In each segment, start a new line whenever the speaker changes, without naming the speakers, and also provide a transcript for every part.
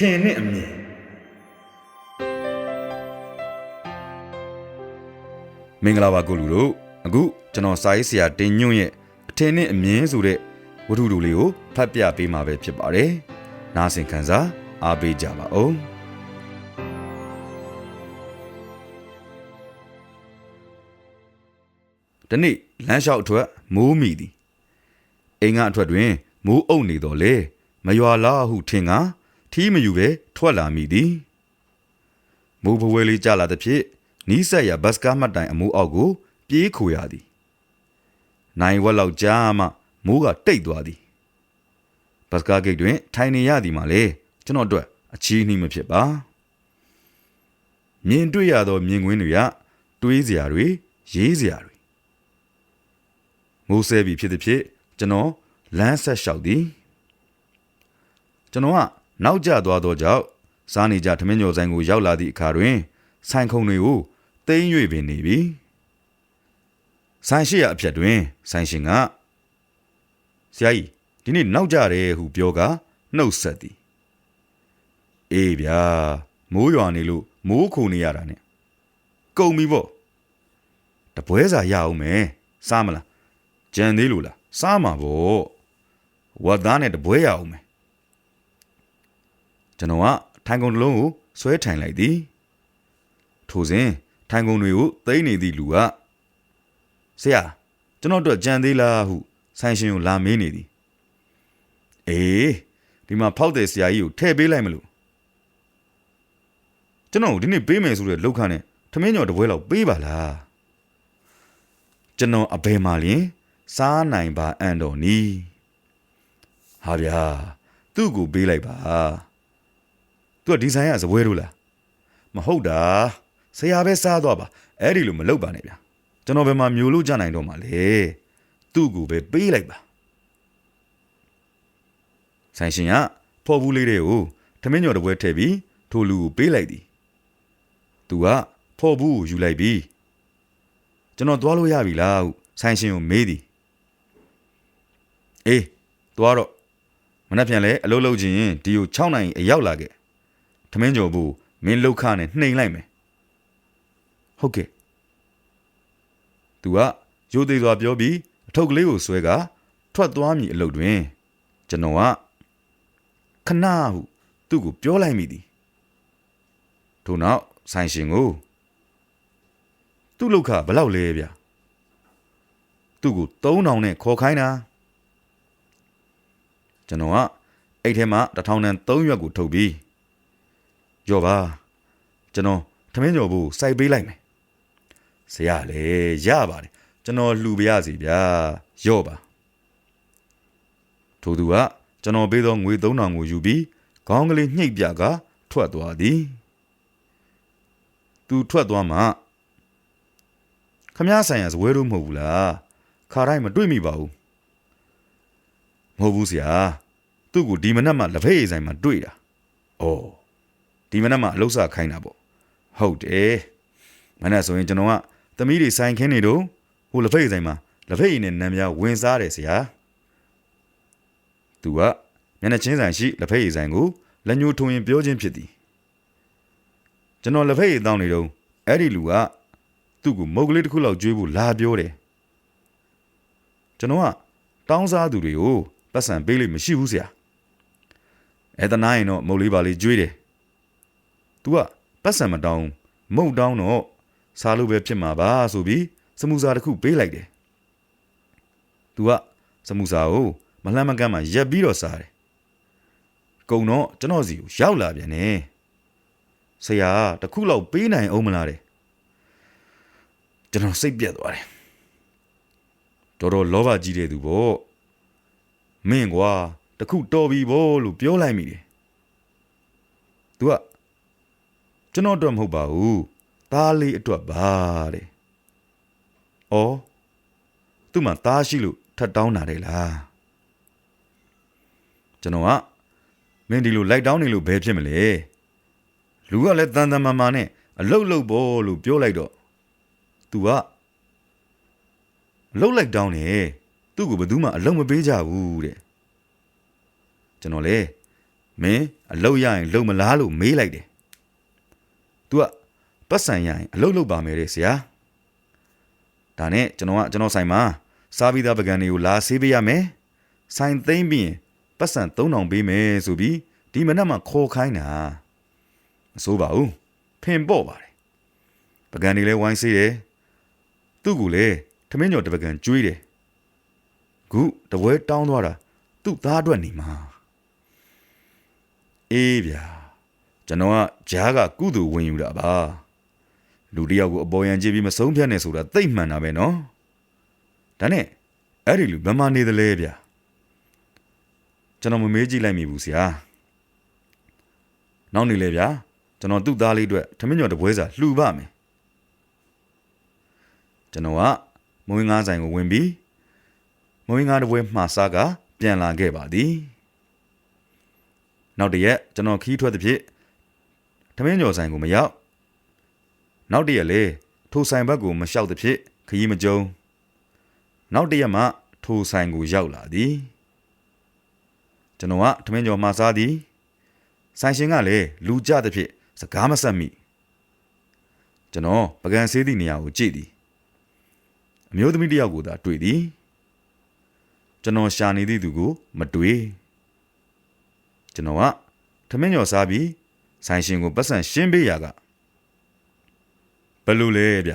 ထင်နဲ့အမြင်မင်္ဂလာပါကိုလူတို့အခုကျွန်တော်စာရေးဆရာတင်ညွန့်ရဲ့အထင်နဲ့အမြင်ဆိုတဲ့ဝတ္ထုတို့လေးကိုဖတ်ပြပေးမှာပဲဖြစ်ပါတယ်နားဆင်ခံစားအားပေးကြပါဦးဒီနေ့လမ်းလျှောက်အထွက်မိုးမိသည်အိမ်ကအထွက်တွင်မိုးအုပ်နေတော်လေမရွာလားဟုထင်က ထီးမယူပဲထွက်လာမိသည်မိုးဘဝဲလေးကြလာသည်ဖြင့်နီးစက်ရဘတ်စကားမှတ်တိုင်အမိုးအောက်ကိုပြေးခိုရသည်နိုင်ဝက်လောက်ကြာမှမိုးကတိတ်သွားသည်ဘတ်စကားဂိတ်တွင် ထိုင်နေရသည်မှာလေကျွန်တော်အတွက်အချီးနှီးမဖြစ်ပါမြင်တွေ့ရသောမြင်ကွင်းတွေကတွေးစရာတွေရေးစရာတွေမိုးဆဲပြီဖြစ်သည်ဖြင့်ကျွန်တော်လမ်းဆက်လျှောက်သည်ကျွန်တော်က နောက်ကျသွားသောကြောင့်စားနေကြထမင်းညော်ဆိုင်ကိုရောက်လာသည့်အခါတွင်ဆိုင်ခုံတွေကိုတိမ့်၍ပင်နေပြီဆိုင်ရှိရအဖြတ်တွင်ဆိုင်ရှင်ကဆရာကြီးဒီနေ့နောက်ကြတယ်ဟုပြောကနှုတ်ဆက်သည်အေးဗျာမိုးရွာနေလို့မိုးခုန်နေရတာ ਨੇ ကုန်ပြီပေါ့တပွဲစာရအောင်မယ်စားမလားကြံသေးလို့လားစားမှာပေါ့ဝတ်သားနဲ့တပွဲရအောင်မယ် ကျွန်တော်ကထိုင်ကုန်တစ်လုံးကိုဆွဲထိုင်လိုက်သည်ထိုစဉ်ထိုင်ကုန်တွေကိုသိမ့်နေသည့်လူကဆရာကျွန်တော်တို့ကြံသေးလားဟုဆိုင်ရှင်ကိုလာမေးနေသည်အေးဒီမှာဖောက်တဲ့ဆရာကြီးကိုထည့်ပေးလိုက်မလို့ကျွန်တော်ဒီနေ့ပေးမယ်ဆိုတဲ့လောက်ခနဲ့ထမင်းကျော်တစ်ပွဲလောက်ပေးပါလားကျွန်တော်အဘယ်မှာလင်စားနိုင်ပါအန်တော်နီဟာဗျာသူ့ကိုပေးလိုက်ပါ သူကဒီဇိုင်းကဇပွဲတို့လားမဟုတ်တာဆရာပဲစားသွားပါအဲ့ဒီလိုမလုပ်ပါနဲ့ဗျာကျွန်တော်ဘယ်မှာမျိုးလို့ကြနိုင်တော့မှာလဲသူ့ကိုပဲပေးလိုက်ပါဆိုင်ရှင်ကဖော်ဘူးလေးတွေကိုထမင်းကျော်တစ်ပွဲထည့်ပြီးထိုလူကိုပေးလိုက်သည်သူကဖော်ဘူးကိုယူလိုက်ပြီးကျွန်တော်သွားလို့ရပြီလားဟုဆိုင်ရှင်ကိုမေးသည်အေးသွားတော့မနှက်ပြန်လဲအလုပ်လုပ်ခြင်းဒီကို6နိုင်အရောက်လာခဲ့ ထမင်းကျော်ဘူးမင်းလောက်ခနဲ့နှိမ်လိုက်မယ်ဟုတ်ကဲ့သူကရိုသေစွာပြောပြီးအထုပ်ကလေးကိုဆွဲကထွက်သွားမည်အလုပ်တွင်ကျွန်တော်ကခဏဟုသူ့ကိုပြောလိုက်မိသည်ထို့နောက်ဆိုင်ရှင်ကိုသူ့လောက်ခဘလောက်လဲဗျသူ့ကို3000နဲ့ခေါ်ခိုင်းတာကျွန်တော်ကအဲ့ထဲမှာတစ်ထောင်နဲ့3ရွက်ကိုထုတ်ပြီး ရောပါကျွန်တော်ထမင်းကျော်ဘူးစိုက်ပေးလိုက်မယ်ဆရာလေရပါတယ်ကျွန်တော်လှူပြရစီဗျာရော့ပါထို့သူကကျွန်တော်ပေးသောငွေ3000ကိုယူပြီးခေါင်းကလေးညှိပ်ပြကထွက်သွားသည်သူထွက်သွားမှခမည်းဆိုင်ရာဇပွဲတို့မဟုတ်ဘူးလားခါတိုင်းမတွေ့မိပါဘူးမဟုတ်ဘူးဆရာသူ့ကိုဒီမနက်မှလက်ဖက်ရည်ဆိုင်မှာတွေ့တာ။အော် ဒီမနက်မှအလုပ်စားခိုင်းတာပေါ့။ဟုတ်တယ်။မနက်ဆိုရင်ကျွန်တော်ကသမီးတွေဆိုင်ခင်းနေတော့ဟိုလက်ဖက်ရည်ဆိုင်မှာလက်ဖက်ရည်နဲ့နံပြားဝင်စားတယ်ဆရာ။သူကမျက်နှာချင်းဆိုင်ရှိလက်ဖက်ရည်ဆိုင်ကိုလက်ညှိုးထုံရင်ပြောချင်းဖြစ်သည်။ကျွန်တော်လက်ဖက်ရည်တောင်းနေတော့အဲ့ဒီလူကသူ့ကိုမုတ်ကလေးတစ်ခုလောက်ကျွေးဖို့လာပြောတယ်။ကျွန်တော်ကတောင်းစားသူတွေကိုပတ်စံပေးလို့မရှိဘူးဆရာအဲ့တနာရင်တော့မုတ်လေးပါလေးကျွေးတယ်။ သူကပတ်စံမတောင်းမုတ်တောင်းတော့စားလို့ပဲဖြစ်မှာပါဆိုပြီးစမူစာတစ်ခုပေးလိုက်တယ်သူကစမူစာကိုမလှမ်းမကမ်းမှရက်ပြီးတော့စားတယ်ကုံတော့ကျွန်တော်စီကိုရောက်လာပြန်တယ်ဆရာတခုလောက်ပေးနိုင်အောင်မလားတဲ့ကျွန်တော်စိတ်ပြက်သွားတယ်တော်တော်လောဘကြီးတဲ့သူပေါ့မင်းကွာတခုတော်ပြီပေါ့လို့ပြောလိုက်မိတယ်။ तू က ကျွန်တော်အတွက်မဟုတ်ပါဘူး။သားလေးအတွက်ပါတဲ့။အော်သူ့မှာသားရှိလို့ထပ်တောင်းတာတယ်လား။ကျွန်တော်ကမင်းဒီလိုလိုက်တောင်းနေလို့ဘယ်ဖြစ်မလဲ။လူကလည်းတန်တန်မာမာနဲ့အလုတ်လုတ်ဖို့လို့ပြောလိုက်တော့ तू ကအလုတ်လိုက်တောင်းတယ်သူ့ကိုဘယ်သူမှအလုတ်မပေးကြဘူးတဲ့ကျွန်တော်လေမင်းအလုတ်ရရင်လုံမလားလို့မေးလိုက်တယ်။ तू ကပတ်စံရရင်အလုတ်လုပ်ပါမယ်တဲ့ဆရာ။ဒါနဲ့ကျွန်တော်ကကျွန်တော်ဆိုင်မှာစားပြီးသားပကံတွေကိုလာဆေးပေးရမယ်။ဆိုင်သိမ့်ပြီးရင်ပတ်စံ3000ပေးမယ်ဆိုပြီးဒီမနက်မှခေါ်ခိုင်းတာ။မစိုးပါဘူး။ဖင်ပေါ့ပါတယ်။ပကံတွေလည်းဝိုင်းဆေးတယ်။သူ့ကိုလည်းထမင်းကျော်တစ်ပကံကျွေးတယ်။ခုတပွဲတောင်းသွားတာသူ့သားအတွက်နေမှာ။အေးဗျာ ကျွန်တော်ကဂျားကကုသူဝင်ယူတာပါ။လူတစ်ယောက်ကိုအပေါ်ယံကြည့်ပြီးမဆုံးဖြတ်နဲ့ဆိုတာသိမ့်မှန်တာပဲနော်။ဒါနဲ့အဲ့ဒီလူဘယ်မှာနေသလဲဗျာ။ကျွန်တော်မမေးကြည့်လိုက်မိဘူးဆရာ။နောက်နေလေဗျာကျွန်တော်သူ့သားလေးအတွက်ထမင်းကျော်တစ်ပွဲစာလှူပါမယ်။ကျွန်တော်ကမွေးငါးဆိုင်ကိုဝင်ပြီးမွေးငါးတစ်ပွဲမှားစားကပြန်လာခဲ့ပါသည်။နောက်တစ်ရက်ကျွန်တော်ခီးထွက်သည်ဖြင့် ထမင်းကျော်ဆိုင်ကိုမရောက်နောက်တစ်ရက်လေထိုဆိုင်ဘက်ကိုမလျှောက်သည်ဖြင့်ခရီးမကြုံနောက်တစ်ရက်မှထိုဆိုင်ကိုရောက်လာသည်ကျွန်တော်ကထမင်းကျော်မှာစားသည်ဆိုင်ရှင်ကလည်းလူကြသည်ဖြင့်စကားမဆက်မိကျွန်တော်ပကံဆေးသည့်နေရာကိုကြည့်သည်အမျိုးသမီးတစ်ယောက်ကိုသာတွေ့သည်ကျွန်တော်ရှာနေသည့်သူကို မတွေ့ကျွန်တော်ကထမင်းကျော်စားပြီး ဆိုင်ရှင်ကိုပတ်စံရှင်းပေးရကဘယ်လိုလဲဗျ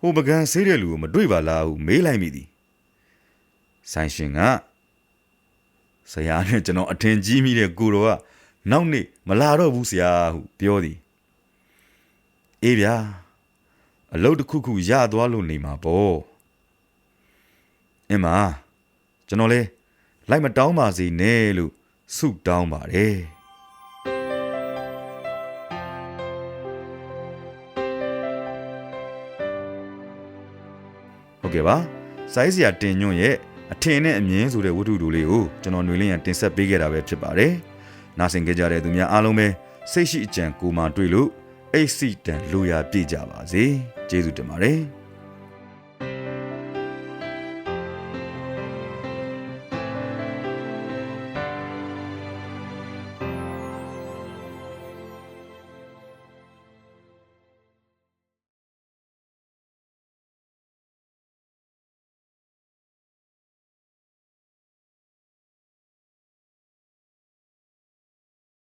ဟိုပကံဆေးတဲ့လူကိုမတွေ့ပါလားဟုမေးလိုက်မိသည်ဆိုင်ရှင်ကဆရာနဲ့ကျွန်တော်အထင်ကြီးမိတဲ့ကိုတော်ကနောက်နေ့မလာတော့ဘူးဆရာဟုပြောသည်အေးဗျာအလုတ်တစ်ခုခုရသွားလို့နေမှာပေါ့အင်းမကျွန်တော်လဲလိုက်မတောင်းပါစေနဲ့လို့ဆုတောင်းပါတယ် ဟုတ်ကဲ့ပါစိုင်းစရာတင်ညွန့်ရဲ့အထင်နဲ့အမြင်ဆိုတဲ့ဝတ္ထုတို့လေးကိုကျွန်တော်ຫນွေလင်းရန်တင်ဆက်ပေးခဲ့တာပဲဖြစ်ပါတယ်နားဆင်ကြကြတဲ့သူများအားလုံးပဲစိတ်ရှိအကြံကိုမှတွေ့လို့အိတ်စီတန်လူရာပြည့်ကြပါစေကျေးဇူးတင်ပါတယ်